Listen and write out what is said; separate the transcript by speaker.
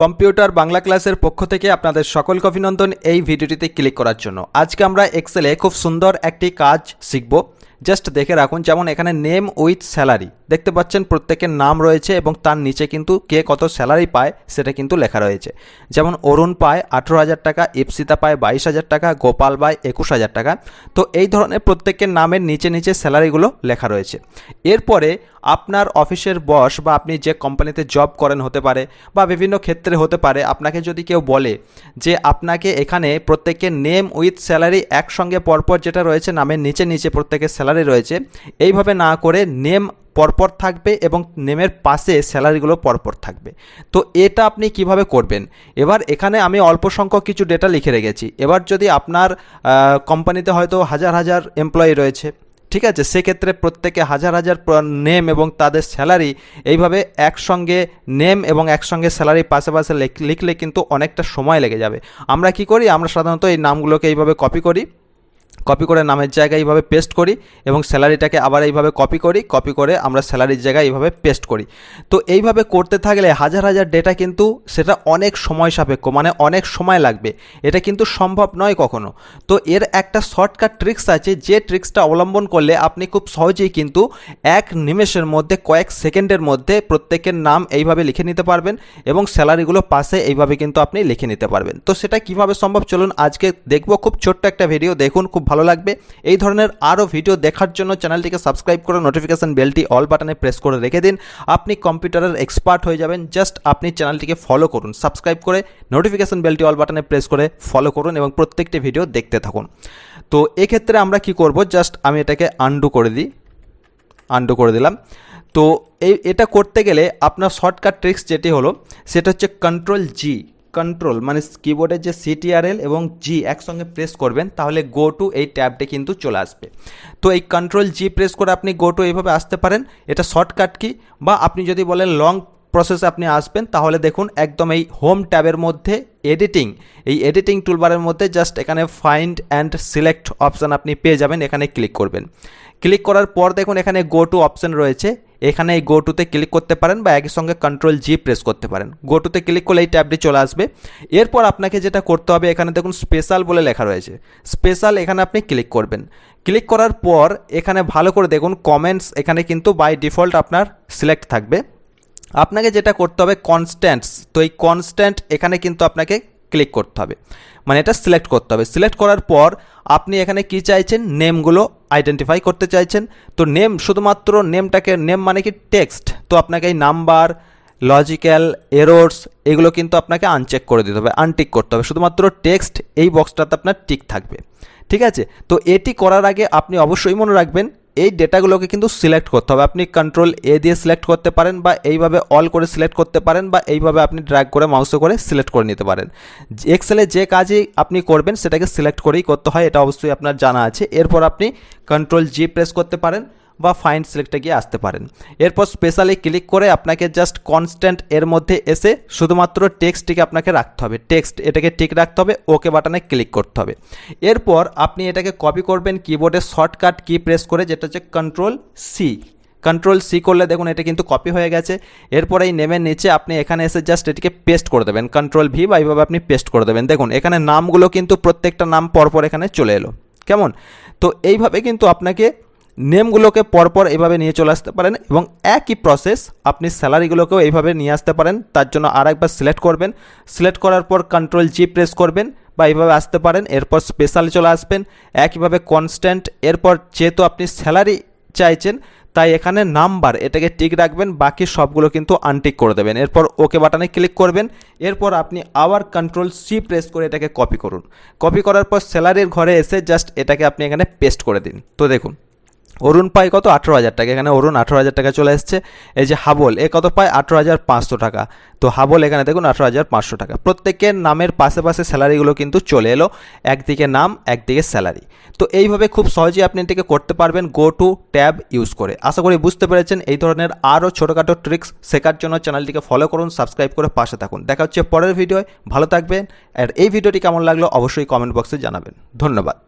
Speaker 1: Computer Bangla ক্লাসের পক্ষ থেকে আপনাদের সকলকে অভিনন্দন এই ভিডিওটিতে ক্লিক করার জন্য। আজকে আমরা এক্সেলে খুব সুন্দর একটি কাজ শিখব। জাস্ট দেখে রাখুন, যেমন এখানে নেম উইথ স্যালারি দেখতে পাচ্ছেন প্রত্যেকের নাম রয়েছে এবং তার নিচে কিন্তু কে কত স্যালারি পায়, সেটা কিন্তু লেখা রয়েছে। যেমন অরুণ পায় আঠেরো হাজার টাকা, ইপসিতা পায় বাইশ হাজার টাকা, গোপাল পায় একুশ হাজার টাকা। তো এই ধরনের প্রত্যেকের নামের নিচে নিচে স্যালারিগুলো লেখা রয়েছে। এরপরে আপনার অফিসের বস বা আপনি যে কোম্পানিতে জব করেন হতে পারে বা বিভিন্ন ক্ষেত্রে হতে পারে, আপনাকে যদি কেউ বলে যে আপনাকে এখানে প্রত্যেকের নেম উইথ স্যালারি একসঙ্গে পরপর যেটা রয়েছে, নামের নিচে নিচে প্রত্যেকের স্যালারি রয়েছে, এইভাবে না করে নেম পরপর থাকবে এবং নেমের পাশে স্যালারিগুলো পরপর থাকবে। তো এটা আপনি কীভাবে করবেন? এবার এখানে আমি অল্প সংখ্যক কিছু ডেটা লিখে রেখেছি। এবার যদি আপনার কোম্পানিতে হয়তো হাজার হাজার এমপ্লয়ি রয়েছে, ঠিক আছে? সেক্ষেত্রে প্রত্যেকে হাজার হাজার নেম এবং তাদের স্যালারি এইভাবে একসঙ্গে নেম এবং একসঙ্গে স্যালারি পাশে পাশে লিখলে কিন্তু অনেকটা সময় লেগে যাবে। আমরা কি করি? আমরা সাধারণত এই নামগুলোকে এইভাবে কপি করি। কপি করে নামের জায়গায় এইভাবে পেস্ট করি এবং স্যালারিটাকে আবার এইভাবে কপি করি কপি করে আমরা স্যালারির জায়গায় এইভাবে পেস্ট করি। তো এইভাবে করতে থাকলে হাজার হাজার ডেটা কিন্তু সেটা অনেক সময় সাপেক্ষ মানে অনেক সময় লাগবে। এটা কিন্তু সম্ভব নয় কখনো। তো এর একটা শর্টকাট ট্রিক্স আছে, যে ট্রিক্সটা অবলম্বন করলে আপনি খুব সহজেই কিন্তু এক নিমেষের মধ্যে, কয়েক সেকেন্ডের মধ্যে প্রত্যেকের নাম এইভাবে লিখে নিতে পারবেন এবং স্যালারিগুলো পাশে এইভাবে কিন্তু আপনি লিখে নিতে পারবেন। তো সেটা কীভাবে সম্ভব? চলুন আজকে দেখব। খুব ছোট্ট একটা ভিডিও দেখুন, খুব ভালো লাগবে। এই ধরনের আরও ভিডিও দেখার জন্য চ্যানেলটিকে সাবস্ক্রাইব করে নোটিফিকেশন বেলটি অল বাটনে প্রেস করে রেখে দিন। আপনি কম্পিউটারের এক্সপার্ট হয়ে যাবেন। জাস্ট আপনি চ্যানেলটিকে ফলো করুন। সাবস্ক্রাইব করে নোটিফিকেশান বেলটি অল বাটনে প্রেস করে ফলো করুন এবং প্রত্যেকটি ভিডিও দেখতে থাকুন। তো এক্ষেত্রে আমরা কি করব? জাস্ট আমি এটাকে আন্ডু করে দিই। আন্ডু করে দিলাম। তো এই, এটা করতে গেলে আপনার শর্টকাট ট্রিক্স যেটি হলো, সেটা হচ্ছে কন্ট্রোল জি কন্ট্রোল মানে কিবোর্ডের যে সিটিআরএল এবং জি একসঙ্গে প্রেস করবেন, তাহলে গো টু এই ট্যাবটি কিন্তু চলে আসবে। তো এই কন্ট্রোল জি প্রেস করে আপনি গো টু এইভাবে আসতে পারেন। এটা শর্টকাট কি বা আপনি যদি বলেন লং প্রসেসে আপনি আসবেন, তাহলে দেখুন একদম এই হোম ট্যাবের মধ্যে এডিটিং এই এডিটিং টুলবারের মধ্যে জাস্ট এখানে ফাইন্ড অ্যান্ড সিলেক্ট অপশান আপনি পেয়ে যাবেন, এখানে ক্লিক করবেন। ক্লিক করার পর দেখুন এখানে গো টু অপশান রয়েছে। এখানে এই গো টুতে ক্লিক করতে পারেন বা একই সঙ্গে কন্ট্রোল জি প্রেস করতে পারেন। গো টুতে ক্লিক করলে এই ট্যাবটি চলে আসবে। এরপর আপনাকে যেটা করতে হবে, এখানে দেখুন স্পেশাল বলে লেখা রয়েছে। স্পেশাল এখানে আপনি ক্লিক করবেন। ক্লিক করার পর এখানে ভালো করে দেখুন কমেন্টস এখানে কিন্তু বাই ডিফল্ট আপনার সিলেক্ট থাকবে। আপনাকে যেটা করতে হবে কনস্ট্যান্টস তো এই কনস্ট্যান্ট এখানে কিন্তু আপনাকে ক্লিক করতে হবে। মানে এটা সিলেক্ট করতে হবে। সিলেক্ট করার পর আপনি এখানে কি চাইছেন? নেমগুলো আইডেন্টিফাই করতে চাইছেন। তো নেম শুধুমাত্র নেমটাকে নেম মানে কি টেক্সট তো আপনাকে এই নাম্বার লজিক্যাল এরোর্স এগুলো কিন্তু আপনাকে আনচেক করে দিতে হবে আনটিক করতে হবে। শুধুমাত্র টেক্সট এই বক্সটাতে আপনার টিক থাকবে। ঠিক আছে? তো এটি করার আগে আপনি অবশ্যই মনে রাখবেন এই ডেটাগুলোকে কিন্তু সিলেক্ট করতে হবে। আপনি কন্ট্রোল এ দিয়ে সিলেক্ট করতে পারেন বা এইভাবে অল করে সিলেক্ট করতে পারেন বা এইভাবে আপনি ড্র্যাগ করে মাউসে করে সিলেক্ট করে নিতে পারেন। এক্সেলে যে কাজই আপনি করবেন সেটাকে সিলেক্ট করেই করতে হয়, এটা অবশ্যই আপনার জানা আছে। এরপর আপনি কন্ট্রোল জি প্রেস করতে পারেন। বা ফাইন্ড সিলেক্টে গিয়ে আসতে পারেন। এরপর স্পেশালি ক্লিক করে আপনাকে জাস্ট কনস্ট্যান্ট এর মধ্যে এসে শুধুমাত্র টেক্সটটিকে আপনাকে রাখতে হবে। টেক্সট এটাকে ঠিক রাখতে হবে ওকে বাটনে ক্লিক করতে হবে। এরপর আপনি এটাকে কপি করবেন কিবোর্ডে শর্টকাট কি প্রেস করে, যেটা হচ্ছে কন্ট্রোল সি কন্ট্রোল সি করলে দেখুন এটা কিন্তু কপি হয়ে গেছে। এরপর এই নেমের নিচে আপনি এখানে এসে জাস্ট এটিকে পেস্ট করে দেবেন। কন্ট্রোল ভি বা এইভাবে আপনি পেস্ট করে দেবেন। দেখুন, এখানে নামগুলো কিন্তু প্রত্যেকটা নাম পরপর এখানে চলে এলো। কেমন? তো এইভাবে কিন্তু আপনাকে নেমগুলোকে পরপর এইভাবে নিয়ে চলে আসতে পারেন এবং একই প্রসেস আপনি স্যালারিগুলোকেও এইভাবে নিয়ে আসতে পারেন। তার জন্য আর একবার সিলেক্ট করবেন। সিলেক্ট করার পর কন্ট্রোল জি প্রেস করবেন বা এইভাবে আসতে পারেন। এরপর স্পেশাল চলে আসবেন। একইভাবে কনস্ট্যান্ট এরপর যেহেতু আপনি স্যালারি চাইছেন, তাই এখানে নাম্বার এটাকে টিক রাখবেন। বাকি সবগুলো কিন্তু আনটিক করে দেবেন। এরপর ওকে বাটনে ক্লিক করবেন। এরপর আপনি আবার কন্ট্রোল সি প্রেস করে এটাকে কপি করুন। কপি করার পর স্যালারির ঘরে এসে জাস্ট এটাকে আপনি এখানে পেস্ট করে দিন। তো দেখুন অরুণ পায় কত? আঠেরো হাজার টাকা। এখানে অরুণ আঠেরো হাজার টাকা চলে এসছে। এই যে হাবল, এ কত পায়? আঠেরো হাজার পাঁচশো টাকা। তো হাবল, এখানে দেখুন, আঠেরো হাজার পাঁচশো টাকা। প্রত্যেকের নামের পাশে পাশে স্যালারিগুলো কিন্তু চলে এলো। একদিকে নাম, একদিকে স্যালারি। তো এইভাবে খুব সহজেই আপনি এটিকে করতে পারবেন গো টু ট্যাব ইউজ করে। আশা করি বুঝতে পেরেছেন, এই ধরনের আরও ছোটোখাটো ট্রিক্স শেখার জন্য চ্যানেলটিকে ফলো করুন, সাবস্ক্রাইব করে পাশে থাকুন। দেখা হচ্ছে পরের ভিডিওয়। ভালো থাকবেন। আর এই ভিডিওটি কেমন লাগল অবশ্যই কমেন্ট বক্সে জানাবেন। ধন্যবাদ।